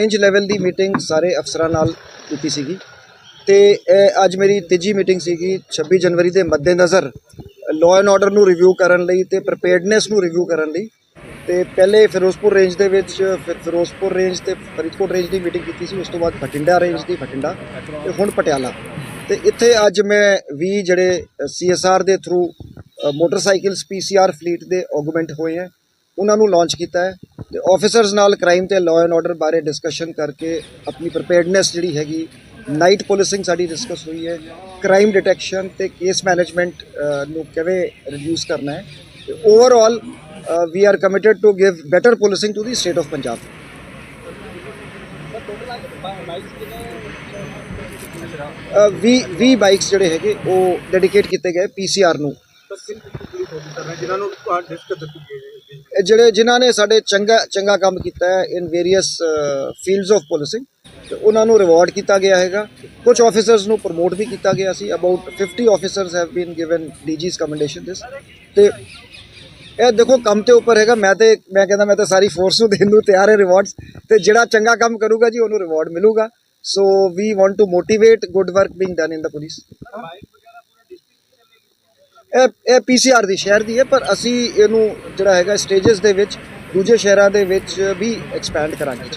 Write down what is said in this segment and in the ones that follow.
Range level ਦੀ meeting ਸਾਰੇ ਅਫਸਰਾਂ ਨਾਲ ਕੀਤੀ ਸੀਗੀ। ਤੇ ਅੱਜ ਮੇਰੀ ਤੀਜੀ ਮੀਟਿੰਗ ਸੀਗੀ 26 ਜਨਵਰੀ ਦੇ ਮੱਦੇਨਜ਼ਰ ਲਾਅ ਐਂਡ ਆਰਡਰ ਨੂੰ ਰਿਵਿਊ ਕਰਨ ਲਈ ਤੇ ਪ੍ਰੀਪੇਅਰਡਨੈਸ ਨੂੰ ਰਿਵਿਊ ਕਰਨ ਲਈ। ਤੇ ਪਹਿਲੇ ਫਿਰੋਜ਼ਪੁਰ ਰੇਂਜ ਦੇ ਵਿੱਚ, ਫਿਰ ਫਿਰੋਜ਼ਪੁਰ ਰੇਂਜ ਤੇ ਫਰੀਦਕੋਟ ਰੇਂਜ ਦੀ ਮੀਟਿੰਗ ਕੀਤੀ ਸੀ, ਉਸ ਤੋਂ ਬਾਅਦ ਬਠਿੰਡਾ ਰੇਂਜ ਦੀ, ਬਠਿੰਡਾ ਤੇ ਹੁਣ ਪਟਿਆਲਾ। ਤੇ ਇੱਥੇ ਅੱਜ ਮੈਂ ਵੀ ਜਿਹੜੇ ਸੀਐਸਆਰ ਦੇ ਥਰੂ ਮੋਟਰਸਾਈਕਲਸ ਪੀਸੀਆਰ ਫਲੀਟ ਦੇ ਆਗੂਮੈਂਟ ਹੋਏ ਹੈ ਉਹਨਾਂ ਨੂੰ ਲਾਂਚ ਕੀਤਾ ਹੈ ਤੇ ਆਫੀਸਰਸ ਨਾਲ ਕ੍ਰਾਈਮ ਤੇ ਲਾਅ ਐਂਡ ਆਰਡਰ ਬਾਰੇ ਡਿਸਕਸ਼ਨ ਕਰਕੇ ਆਪਣੀ ਪ੍ਰੀਪੇਅਰਡਨੈਸ ਜਿਹੜੀ ਹੈਗੀ ਨਾਈਟ ਪੁਲਿਸਿੰਗ ਸਾਡੀ ਡਿਸਕਸ ਹੋਈ ਹੈ ਕ੍ਰਾਈਮ ਡਿਟੈਕਸ਼ਨ ਤੇ ਕੇਸ ਮੈਨੇਜਮੈਂਟ ਨੂੰ ਕਿਵੇਂ ਰਿਡਿਊਸ ਕਰਨਾ ਹੈ ਤੇ overall we are committed to give better policing to the state of Punjab we 20 bikes ਜਿਹੜੇ ਹੈਗੇ, ਉਹ ਡੈਡੀਕੇਟ ਕੀਤੇ ਗਏ ਪੀਸੀਆਰ ਨੂੰ। ਜਿਨ੍ਹਾਂ ਨੂੰ ਡਿਸਕ ਦਿੱਤੀ ਗਈ ਜਿਹੜੇ ਜਿਨ੍ਹਾਂ ਨੇ ਸਾਡੇ ਚੰਗਾ ਚੰਗਾ ਕੰਮ ਕੀਤਾ ਹੈ in various fields of policing ਤੇ ਉਹਨਾਂ ਨੂੰ ਰਿਵਾਰਡ ਕੀਤਾ ਗਿਆ ਹੈਗਾ। ਕੁਝ ਆਫੀਸਰਸ ਨੂੰ ਪ੍ਰਮੋਟ ਵੀ ਕੀਤਾ ਗਿਆ ਸੀ। About 50 officers have been given DG's commendation this ਤੇ ਇਹ ਦੇਖੋ, ਕੰਮ ਤੇ ਉੱਪਰ ਹੈਗਾ। ਮੈਂ ਤੇ, ਮੈਂ ਕਹਿੰਦਾ, ਮੈਂ ਤਾਂ ਸਾਰੀ ਫੋਰਸ ਨੂੰ ਦੇਣ ਨੂੰ ਤਿਆਰ ਹੈ ਰਿਵਾਰਡਸ ਤੇ ਜਿਹੜਾ ਚੰਗਾ ਕੰਮ ਕਰੂਗਾ ਜੀ, ਉਹਨੂੰ ਰਿਵਾਰਡ ਮਿਲੂਗਾ। So we want to motivate good work being done in the police ਇਹ ਇਹ ਪੀਸੀਆਰ ਦੀ ਸ਼ਹਿਰ ਦੀ ਹੈ, ਪਰ ਅਸੀਂ ਇਹਨੂੰ ਜਿਹੜਾ ਹੈਗਾ ਸਟੇजेस ਦੇ ਵਿੱਚ, ਦੂਜੇ ਸ਼ਹਿਰਾਂ ਦੇ ਵਿੱਚ ਵੀ ਐਕਸਪੈਂਡ ਕਰਾਂਗੇ।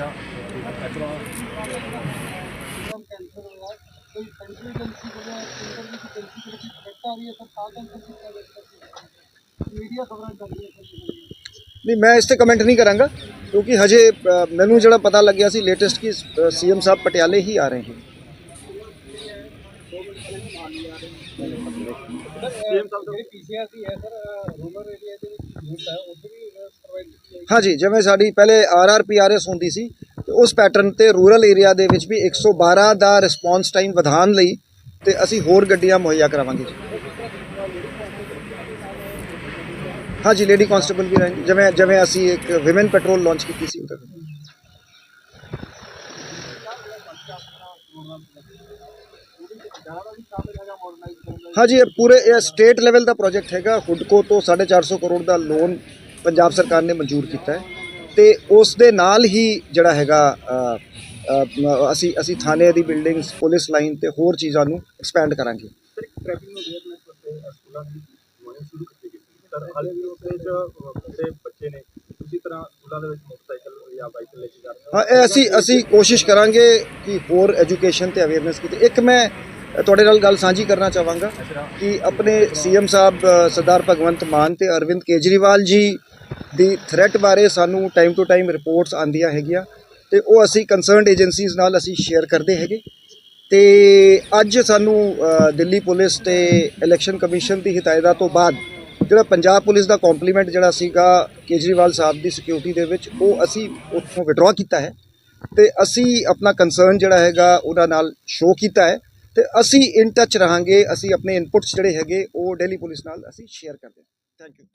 ਨਹੀਂ, ਮੈਂ ਇਸ ਤੇ ਕਮੈਂਟ ਨਹੀਂ ਕਰਾਂਗਾ, ਕਿਉਂਕਿ ਹਜੇ ਮੈਨੂੰ ਜਿਹੜਾ ਪਤਾ ਲੱਗਿਆ ਸੀ ਲੇਟੈਸਟ ਕਿ ਸੀਐਮ ਸਾਹਿਬ ਪਟਿਆਲੇ ਹੀ ਆ ਰਹੇ ਹਨ ਸੀਐਮ ਸਾਹਿਬ ਦਾ ਪੀਸੀਆਰ ਦੀ ਹੈ ਸਰ ਰੂਰਲ ਏਰੀਆ ਦੇ ਵਿੱਚ ਯੂਨਿਟ ਹੈ ਉੱਥੇ ਵੀ ਪ੍ਰੋਵਾਈਡ ਕੀਤੀ ਹੈ। ਹਾਂਜੀ ਜਿਵੇਂ ਸਾਡੀ ਪਹਿਲੇ ਆਰਆਰਪੀਆਰਐਸ ਹੁੰਦੀ ਸੀ ਤੇ ਉਸ ਪੈਟਰਨ ਤੇ ਰੂਰਲ ਏਰੀਆ ਦੇ ਵਿੱਚ ਵੀ 112 ਦਾ ਰਿਸਪੌਂਸ ਟਾਈਮ ਵਧਾਉਣ ਲਈ ਤੇ ਅਸੀਂ ਹੋਰ ਗੱਡੀਆਂ ਮੁਹੱਈਆ ਕਰਾਵਾਂਗੇ ਜੀ। ਹਾਂਜੀ ਲੇਡੀ ਕਾਂਸਟੇਬਲ ਵੀ ਰਹਿਣਗੇ ਜਿਵੇਂ ਜਿਵੇਂ ਅਸੀਂ ਇੱਕ ਔਮਨ ਪੈਟਰੋਲ ਲਾਂਚ ਕੀਤੀ ਸੀ ਉਹਦੇ ਤੇ। ਹਾਂਜੀ, ਇਹ ਪੂਰੇ, ਇਹ ਸਟੇਟ ਲੈਵਲ ਦਾ ਪ੍ਰੋਜੈਕਟ ਹੈਗਾ। ਹੁਡਕੋ ਤੋਂ 450 ਕਰੋੜ ਦਾ ਲੋਨ ਪੰਜਾਬ ਸਰਕਾਰ ਨੇ ਮਨਜ਼ੂਰ ਕੀਤਾ ਹੈ। ਤੇ ਉਸ ਦੇ ਨਾਲ ਹੀ ਜਿਹੜਾ ਹੈਗਾ ਅਸੀਂ ਅਸੀਂ ਥਾਣੇ ਦੀ ਬਿਲਡਿੰਗਸ ਪੁਲਿਸ ਲਾਈਨ ਤੇ ਹੋਰ ਚੀਜ਼ਾਂ ਨੂੰ ਐਕਸਪੈਂਡ ਕਰਾਂਗੇ। ਹਾਂ, ਇਹ ਅਸੀਂ ਅਸੀਂ ਕੋਸ਼ਿਸ਼ ਕਰਾਂਗੇ ਕਿ ਹੋਰ ਐਜੂਕੇਸ਼ਨ ਤੇ ਅਵੇਅਰਨੈਸ ਕੀਤੀ। ਇੱਕ ਮੈਂ ਤੁਹਾਡੇ ਨਾਲ ਗੱਲ ਸਾਂਝੀ ਕਰਨਾ ਚਾਹਾਂਗਾ ਕਿ ਆਪਣੇ ਸੀਐਮ ਸਾਹਿਬ ਸਰਦਾਰ ਭਗਵੰਤ ਮਾਨ ਤੇ ਅਰਵਿੰਦ ਕੇਜਰੀਵਾਲ ਜੀ ਦੀ ਥ੍ਰੈਟ ਬਾਰੇ ਸਾਨੂੰ ਟਾਈਮ ਟੂ ਟਾਈਮ ਰਿਪੋਰਟਸ ਆਉਂਦੀਆਂ ਹੈਗੀਆਂ ਤੇ ਉਹ ਅਸੀਂ ਕੰਸਰਨਡ ਏਜੰਸੀਜ਼ ਨਾਲ ਅਸੀਂ ਸ਼ੇਅਰ ਕਰਦੇ ਹੈਗੇ। ਤੇ ਅੱਜ ਸਾਨੂੰ ਦਿੱਲੀ ਪੁਲਿਸ ਤੇ ਇਲੈਕਸ਼ਨ ਕਮਿਸ਼ਨ ਦੀ ਹਦਾਇਤਾਂ ਤੋਂ ਬਾਅਦ ਜਿਹੜਾ ਪੰਜਾਬ ਪੁਲਿਸ ਦਾ ਕੰਪਲੀਮੈਂਟ ਜਿਹੜਾ ਸੀਗਾ ਕੇਜਰੀਵਾਲ ਸਾਹਿਬ ਦੀ ਸਿਕਿਉਰਿਟੀ ਦੇ ਵਿੱਚ, ਉਹ ਅਸੀਂ ਉੱਥੋਂ ਵਿਡਰਾ ਕੀਤਾ ਹੈ। ਤੇ ਅਸੀਂ ਆਪਣਾ ਕੰਸਰਨ ਜਿਹੜਾ ਹੈਗਾ, ਉਹਨਾਂ ਨਾਲ ਸ਼ੋਅ ਕੀਤਾ ਹੈ। ਤੇ ਅਸੀਂ ਇਨ ਟੱਚ ਰਹਾਂਗੇ, ਅਸੀਂ ਆਪਣੇ ਇਨਪੁਟਸ ਜਿਹੜੇ ਹੈਗੇ, ਉਹ ਦਿੱਲੀ ਪੁਲਿਸ ਨਾਲ ਅਸੀਂ ਸ਼ੇਅਰ ਕਰਦੇ ਹਾਂ। Thank you